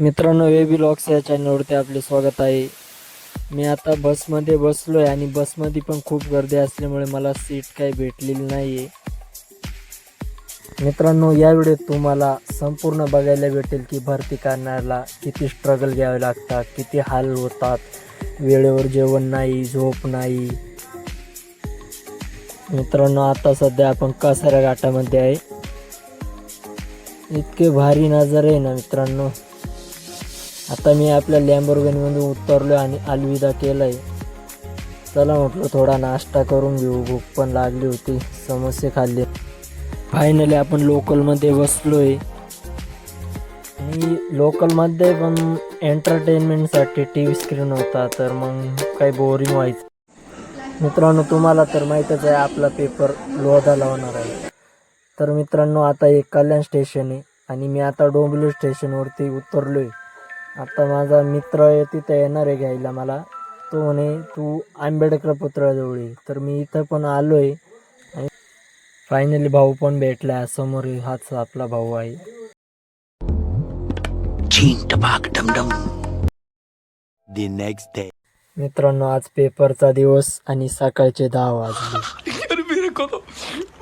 मित्रांनो वेबी लॉक्स या चॅनलवरती आपले स्वागत आहे. मी आता बसमध्ये बसलो आहे आणि बसमध्ये पण खूप गर्दी असल्यामुळे मला सीट काही भेटलेली नाही आहे मित्रांनो या तुम्हाला संपूर्ण बघायला भेटेल की भरती करण्याला किती स्ट्रगल घ्यावे लागतात किती हाल होतात वेळेवर जेवण नाही झोप नाही. मित्रांनो आता सध्या आपण कसाऱ्या घाटामध्ये आहे. इतके भारी नजर आहे ना मित्रांनो. आता मी आपल्या लॅम्बोर्गिनीमध्ये उतरलो आणि अलविदा केलाय. चला म्हटलं थोडा नाश्ता करून घेऊ. भूक पण लागली होती. समोसे खाल्ले. फायनली आपण लोकलमध्ये बसलोय. आणि लोकलमध्ये पण एंटरटेनमेंटसाठी टी व्ही स्क्रीन होता तर मग काही बोरिंग व्हायचं. मित्रांनो तुम्हाला तर माहीतच आहे आपला पेपर लोधा लावणार आहे. तर मित्रांनो आता एक कल्याण स्टेशन आहे आणि मी आता डोंबिवली स्टेशनवरती उतरलोय. आता माझा मित्र आहे तिथे येणार आहे घ्यायला मला. तो म्हणे तू आंबेडकर पुतळ्याजवळ ये. तर मी इथं पण आलो आहे आणि फायनली भाऊ पण भेटला. समोर हाच आपला भाऊ आहे. मित्रांनो आज पेपरचा दिवस आणि सकाळचे दहा वाजले. अरे मेरे को तो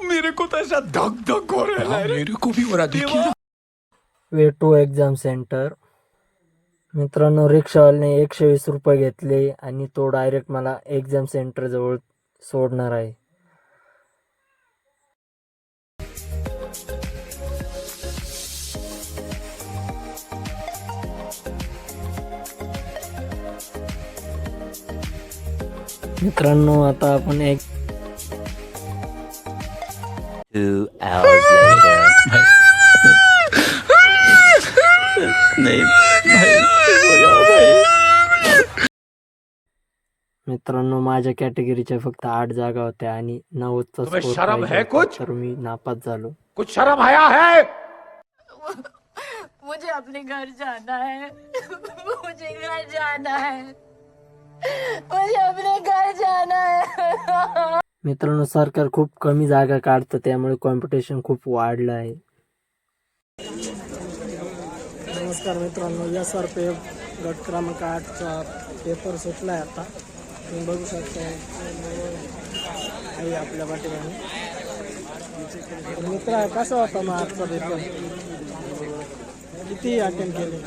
मेरे को तो ऐसा धक धक हो रहा है. मेरे को भी हो रहा देखिए. वे टू एक्झाम सेंटर मित्रांनो रिक्षावाल्याने एकशे वीस रुपये घेतले आणि तो डायरेक्ट मला एक्झाम सेंटर जवळ सोडणार आहे मित्रांनो आता आपण एक Two hours later. नहीं मित्रांनो माझ्या कॅटेगरीच्या फक्त आठ जागा होत्या आणि नव्वदचा तुम्हें score शर्म पाहिजे है होता, कुछ? तर मी नापास झालो. कुछ शर्म आया है? मुझे अपने घर जाना है। मुझे घर जाना है। मुझे अपने घर जाना है। मित्रांनो सरकार खूप कमी जागा काढतं त्यामुळे कॉम्पिटिशन खूप वाढलं आहे. नमस्कार मित्रांनो एस आर पी एफ गट क्रमांक आठचा पेपर सुटला आहे आता. तुम्ही बघू शकता. आहे आपल्या पाठीमागे. मित्र कसा होता मग आजचा पेपर किती अटेम्प्ट केले?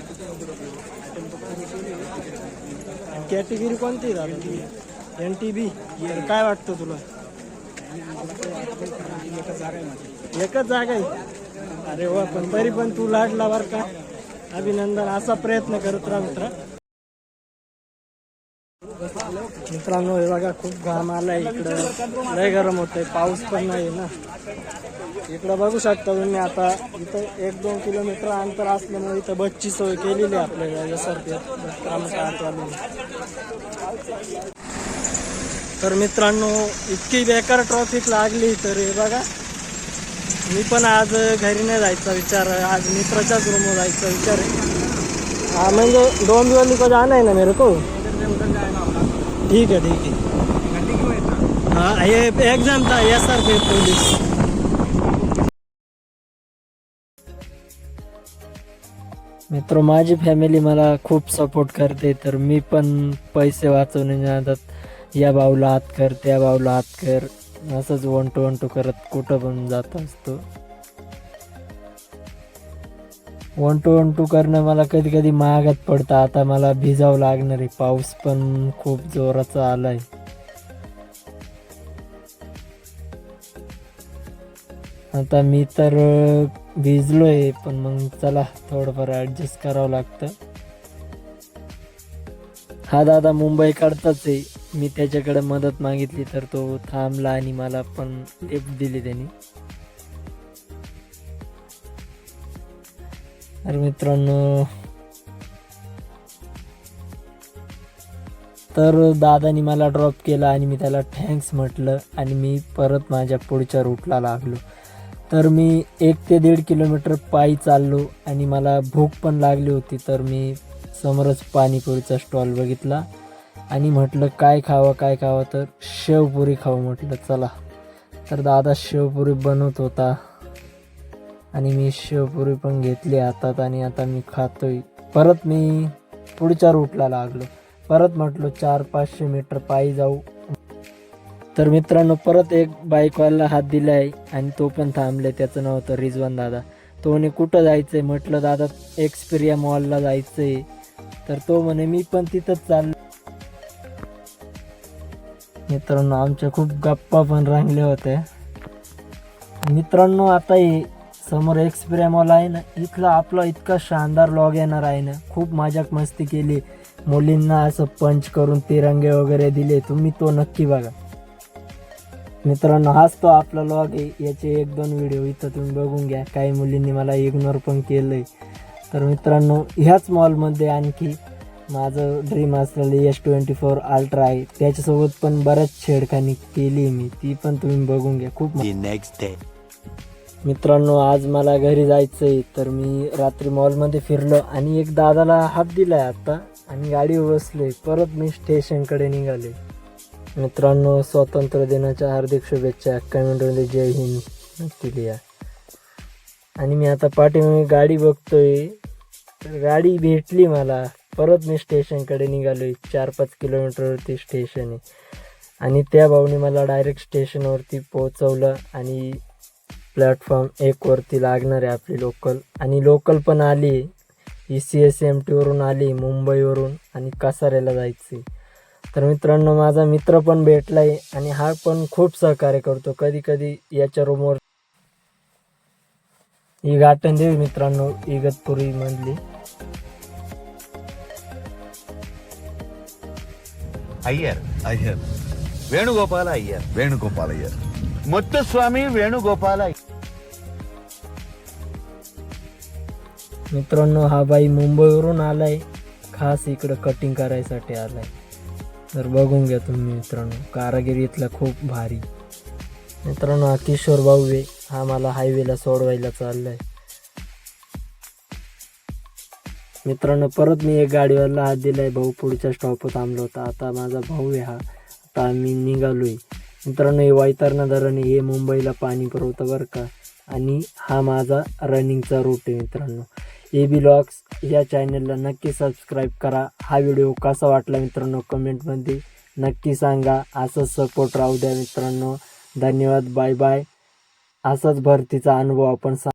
कॅटेगरी कोणती झाली? एन टी बी काय वाटतं तुला? एकच जागा आहे. अरे वा पण तरी पण तू लाडला बर का. अभिनंदन असा प्रयत्न करत राहा मित्रा. मित्रांनो हे बघा खूप घाम आलाय इकडं. लय गरम होतंय पाऊस पण नाही ना. इकडं बघू शकता तुम्ही आता इथं एक दोन किलोमीटर अंतर असल्यामुळे इथं बसची सोय केलेली आहे आपल्याला यासारखी तर मित्रांनो इतकी बेकार ट्रॉफिक लागली तर हे बघा मी पण आज घरी नाही जायचा विचार आज मित्राच्याच रूमवर जायचा विचार आहे. हाँ म्हणजे दोन दिवस जाना आहे ना मेरे को? ठीक आहे ठीक आहे. हां हे एग्जाम था एस आर पी पोलीस मित्र माझी फॅमिली मला खूप सपोर्ट करते तर मी पण पैसे वाचवण्याच्या नादात या भाऊला हात कर त्या भाऊला हात कर. असंच वन टू वन टू करत कुठं पण जात असतो. वन टू वन टू करणं मला कधी कधी महागात पडतं. आता मला भिजावं लागणार आहे. पाऊस पण खूप जोराचा आलाय. आता मी तर भिजलोय पण मग चला थोडंफार ऍडजस्ट करावं लागतं. हा दादा मुंबई काढताच आहे. मी त्याच्याकडे मदत मागितली तर तो थांबला आणि मला पण लिफ्ट दिली त्यांनी. तर मित्रांनो. तर दादानी मला ड्रॉप केला आणि मी त्याला थँक्स म्हटलं आणि मी परत माझ्या पुढच्या रूटला लागलो. तर मी एक ते दीड किलोमीटर पायी चाललो आणि मला भूक पण लागली होती तर मी समोरच पाणीपुरीचा स्टॉल बघितला आणि म्हटलं काय खावं काय खावं? तर शेवपुरी खावं म्हटलं चला. तर दादा शेवपुरी बनवत होता. आणि मी शेवपुरी पण घेतली हातात आणि आता मी खातोय. परत मी पुढच्या रूटला लागलो. परत म्हटलो चार पाचशे मीटर पायी जाऊ. तर मित्रांनो परत एक बाईकवाला हात दिला आहे आणि तो पण थांबले त्याचं नाव होतं रिजवान दादा. तो म्हणे कुठं जायचं आहे म्हटलं दादा एक्सपिरिया मॉलला जायचं आहे तर तो म्हणे मी पण तिथंच चाललो मित्रांनो आमच्या खूप गप्पा पण रंगल्या होत्या. मित्रांनो आता हे समोर एक्स मॉल आहे ना इथला आपला इतका शानदार लॉग येणार आहे ना. खूप मजाक मस्ती केली. मुलींना असं पंच करून तिरंगे वगैरे दिले. तुम्ही तो नक्की बघा. मित्रांनो हाच तो आपला लॉग आहे. याचे एक दोन व्हिडिओ इथं तुम्ही बघून घ्या. काही मुलींनी मला इग्नोर पण केलंय. तर मित्रांनो ह्याच मॉलमध्ये आणखी माझं ड्रीम असलेलं एस ट्वेंटी फोर अल्ट्रा आहे. त्याच्यासोबत पण बऱ्याच छेडखानी केली मी. ती पण तुम्ही बघून घ्या. खूप नेक्स्ट डे. मित्रांनो आज मला घरी जायचं आहे तर मी रात्री मॉलमध्ये फिरलो आणि एक दादाला हात दिलाय आता आणि गाडी बसले परत मी स्टेशनकडे निघाले. मित्रांनो स्वातंत्र्य दिनाच्या हार्दिक शुभेच्छा. कमेंटमध्ये जय हिंद. नक्की लिहा आणि मी आता पाठीमागे गाडी बघतोय. तर गाडी भेटली मला. परत मी स्टेशनकडे निघालोय. चार पाच किलोमीटरवरती स्टेशन आहे आणि त्या भाऊने मला डायरेक्ट स्टेशनवरती पोहोचवलं आणि प्लॅटफॉर्म एकवरती लागणार आहे आपली लोकल. आणि लोकल पण आली. ही सी एस एम टीवरून आली मुंबईवरून आणि कसाऱ्याला जायची. तर मित्रांनो माझा मित्र पण भेटला आहे आणि हा पण खूप सहकार्य करतो. कधी कधी याच्या रूमवर ही गाठण देवी मित्रांनो इगतपुरी मधली. अय्यर अय्यर. वेणुगोपाल अय्यर. वेणुगोपाल अय्यर. ಮುತ್ತುಸ್ವಾಮಿ ವೇಣುಗೋಪಾಲ ಅಯ್ಯರ್. मित्रांनो हा बाई मुंबईवरून आलाय खास इकडं कटिंग करायसाठी आलाय तर बघून घ्या तुम्ही मित्रांनो कारागिरी इथला खूप भारी मित्रांनो हा किशोर भाऊ आहे हा मला हायवेला सोडवायला चाललाय मित्रांनो परत मी एक गाडीवाला हात दिलाय भाऊ पुढच्या स्टॉपवर थांबलो होता आता माझा भाऊ आहे हा आता आम्ही निघालोय मित्रांनो हे वैतरणा धरण हे मुंबईला पाणी पुरवतं बरं का? आणि हा माझा रनिंगचा रूट आहे मित्रांनो. ए बी लॉक्स या चॅनलला नक्की सबस्क्राईब करा. हा व्हिडिओ कसा वाटला मित्रांनो कमेंटमध्ये नक्की सांगा. असंच सपोर्ट राहू द्या मित्रांनो. धन्यवाद बाय बाय असाच भरतीचा अनुभव आपण सांग